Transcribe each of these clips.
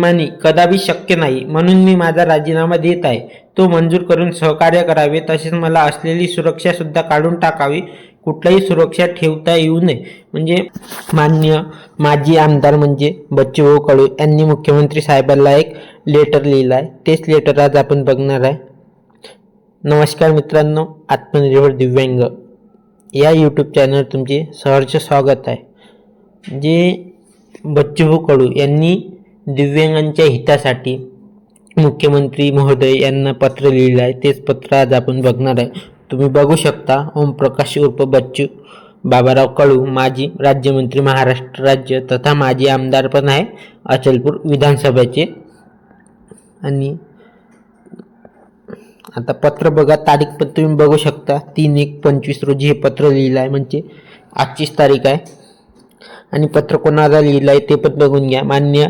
बेईमानी कदापि शक्य नाही म्हणून मी माझा राजीनामा देत आहे. तो मंजूर करून सहकार्य करावे तसेच मला असलेली सुरक्षासुद्धा काढून टाकावी. कुठलाही सुरक्षा ठेवता येऊ नये. म्हणजे मान्य माजी आमदार म्हणजे बच्चूभाऊ कडू यांनी मुख्यमंत्री साहेबांना एक लेटर लिहिलं आहे तेच लेटर आज आपण बघणार आहे. नमस्कार मित्रांनो आत्मनिर्भर दिव्यांग. या यूट्यूब चॅनल तुमचे सहर्ष स्वागत आहे. जे बच्चूभाऊ कडू यांनी दिव्यांगांच्या हितासाठी मुख्यमंत्री महोदय यांना पत्र लिहिलं आहे तेच पत्र आज आपण बघणार आहे. तुम्ही बघू शकता. ओमप्रकाश उर्फ बच्चू बाबाराव कळू माजी राज्यमंत्री महाराष्ट्र राज्य तथा माजी आमदार पण आहे अचलपूर विधानसभेचे. आणि आता पत्र बघा. तारीख पण तुम्ही बघू शकता. तीन एक पंचवीस रोजी हे पत्र लिहिलं आहे म्हणजे आजचीच तारीख आहे. आणि पत्र कोणाला लिहिलं आहे ते पण बघून घ्या. मान्य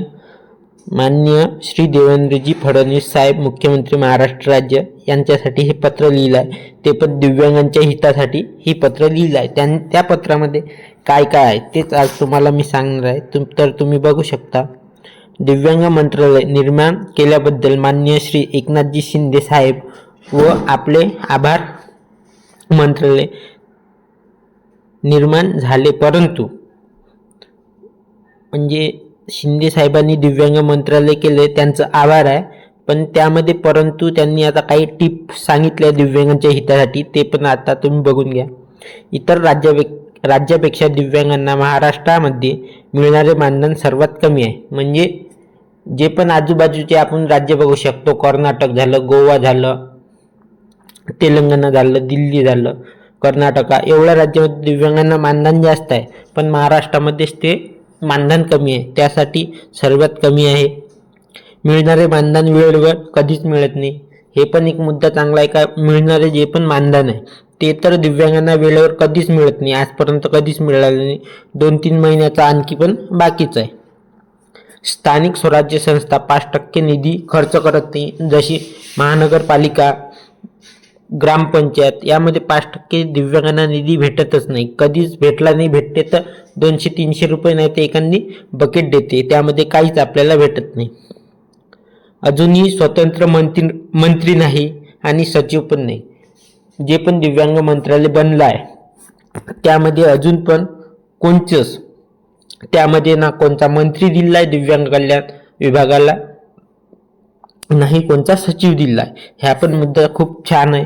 मान्य श्री देवेंद्रजी फडणवीस साहेब मुख्यमंत्री महाराष्ट्र राज्य यांच्यासाठी हे पत्र लिहिलं आहे ते पण दिव्यांगांच्या हितासाठी ही पत्र लिहिलं आहे त्यां त्या पत्रामध्ये काय काय आहे तेच आज तुम्हाला मी सांगणार आहे. तुम तर तुम्ही बघू शकता. दिव्यांग मंत्रालय निर्माण केल्याबद्दल मान्य श्री एकनाथजी शिंदे साहेब व आपले आभार मंत्रालय निर्माण झाले. परंतु म्हणजे शिंदे साहेबांनी दिव्यांग मंत्रालय केले त्यांचं आभार आहे. पण त्यामध्ये परंतु त्यांनी आता काही टिप सांगितल्या दिव्यांगांच्या हितासाठी ते पण आता तुम्ही बघून घ्या. इतर राज्यापे राज्यापेक्षा दिव्यांगांना महाराष्ट्रामध्ये मिळणारे मानधन सर्वात कमी आहे. म्हणजे जे पण आजूबाजूचे आपण राज्य बघू शकतो कर्नाटक झालं गोवा झालं तेलंगणा झालं दिल्ली झालं कर्नाटका एवढ्या राज्यामध्ये दिव्यांगांना मानधन जास्त आहे. पण महाराष्ट्रामध्येच ते मानधन कमी आहे. त्यासाठी सर्वात कमी आहे. मिळणारे मानधन वेळेवर कधीच मिळत नाही. हे पण एक मुद्दा चांगला आहे का? मिळणारे जे पण मानधन आहे ते तर दिव्यांगांना वेळेवर कधीच मिळत नाही. आजपर्यंत कधीच मिळालं नाही. दोन तीन महिन्याचा आणखी पण बाकीच आहे. स्थानिक स्वराज्य संस्था पाच टक्के निधी खर्च करत नाही. जशी महानगरपालिका ग्रामपंचायत यामध्ये पाच टक्के दिव्यांगांना निधी भेटतच नाही. कधीच भेटला नाही भेटते तर दोनशे तीनशे रुपये नाही ते एखादी बकेट देते. त्यामध्ये काहीच आपल्याला भेटत नाही. अजूनही स्वतंत्र मंत्री मंत्री नाही आणि सचिव पण नाही. जे पण दिव्यांग मंत्रालय बनलं आहे त्यामध्ये अजून पण कोणचंच त्यामध्ये ना कोणता मंत्री दिला आहे दिव्यांग कल्याण विभागाला नाही कोणता सचिव दिला आहे. ह्या पण मुद्दा खूप छान आहे.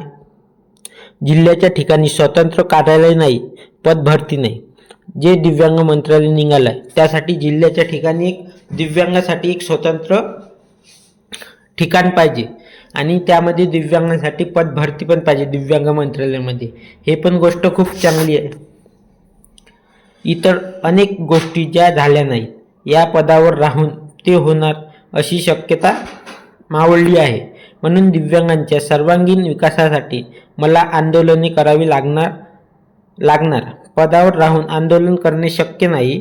जिल्ह्याच्या ठिकाणी स्वतंत्र कार्यालय नाही पद भरती नाही. जे दिव्यांग मंत्रालय निघालं आहे त्यासाठी जिल्ह्याच्या ठिकाणी एक दिव्यांगासाठी एक स्वतंत्र ठिकाण पाहिजे. आणि त्यामध्ये दिव्यांगांसाठी पद भरती पण पाहिजे दिव्यांग मंत्रालयामध्ये हे पण गोष्ट खूप चांगली आहे. इतर अनेक गोष्टी ज्या झाल्या नाहीत या पदावर राहून ते होणार अशी शक्यता मावळली आहे. म्हणून दिव्यांगांच्या सर्वांगीण विकासासाठी मला आंदोलने करावी लागणार लागणार. पदावर राहून आंदोलन करणे शक्य नाही.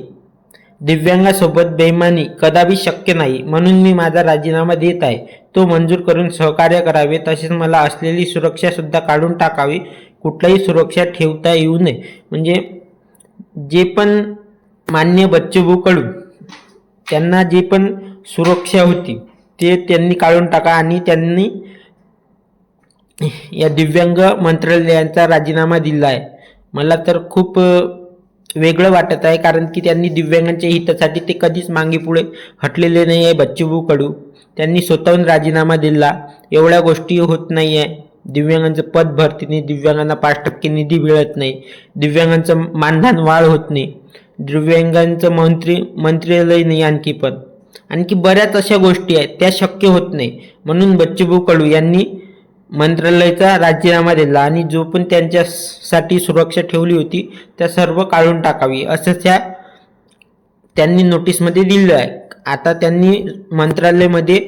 दिव्यांगासोबत बेईमानी कदापि शक्य नाही म्हणून मी माझा राजीनामा देत आहे. तो मंजूर करून सहकार्य करावे तसेच मला असलेली सुरक्षासुद्धा काढून टाकावी. कुठलाही सुरक्षा ठेवता येऊ नये. म्हणजे जे पण मान्य बच्चूभाऊ त्यांना जी पण सुरक्षा होती ते त्यांनी काढून टाका आणि त्यांनी या दिव्यांग मंत्रालयाचा राजीनामा दिला आहे. मला तर खूप वेगळं वाटत आहे कारण की त्यांनी दिव्यांगांच्या हितासाठी ते कधीच मागे पुढे हटलेले नाही आहे बच्चूभाऊ कडू त्यांनी स्वतःहून राजीनामा दिला. एवढ्या गोष्टी होत नाही आहे. दिव्यांगांचं पद भरती नाही. दिव्यांगांना पाच टक्के निधी मिळत नाही. दिव्यांगांचं मानधन वाढ होत नाही. दिव्यांगांचं मंत्री मंत्रालय नाही आणखी पण आणखी बऱ्याच अशा गोष्टी आहेत त्या शक्य होत नाही. म्हणून बच्चूभाऊ कडू यांनी मंत्रालयाचा राजीनामा दिला आणि जो पण त्यांच्यासाठी सुरक्षा ठेवली होती त्या सर्व काढून टाकावी असं त्या त्यांनी नोटीसमध्ये दिलं आहे. आता त्यांनी मंत्रालयामध्ये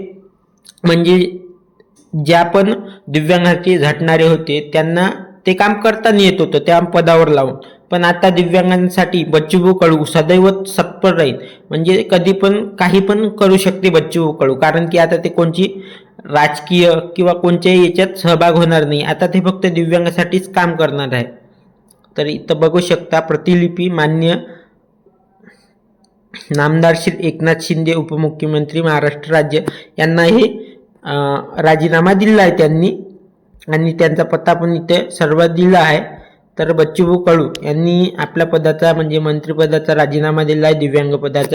म्हणजे ज्या पण दिव्यांगासाठी झटणारे होते त्यांना ते काम करता येत होतं त्या पदावर लावून. पण आता दिव्यांगांसाठी बच्चूभाऊ कळू सदैव सत्पर राहील. म्हणजे कधी पण काही पण करू शकते बच्चूभाऊ कळू. कारण की आता ते कोणची राजकीय किंवा कोणत्याही याच्यात सहभाग होणार नाही. आता ते फक्त दिव्यांगासाठीच काम करणार आहे. तर इथं बघू शकता प्रतिलिपी मान्य नामदार श्री एकनाथ शिंदे उपमुख्यमंत्री महाराष्ट्र राज्य यांना हे राजीनामा दिला आहे त्यांनी. आणि त्यांचा पत्ता पण इथे सर्व दिला आहे. तर बच्चूभाऊ कडू यांनी आपल्या पदाचा म्हणजे मंत्रिपदाचा राजीनामा दिला आहे दिव्यांग पदाचा.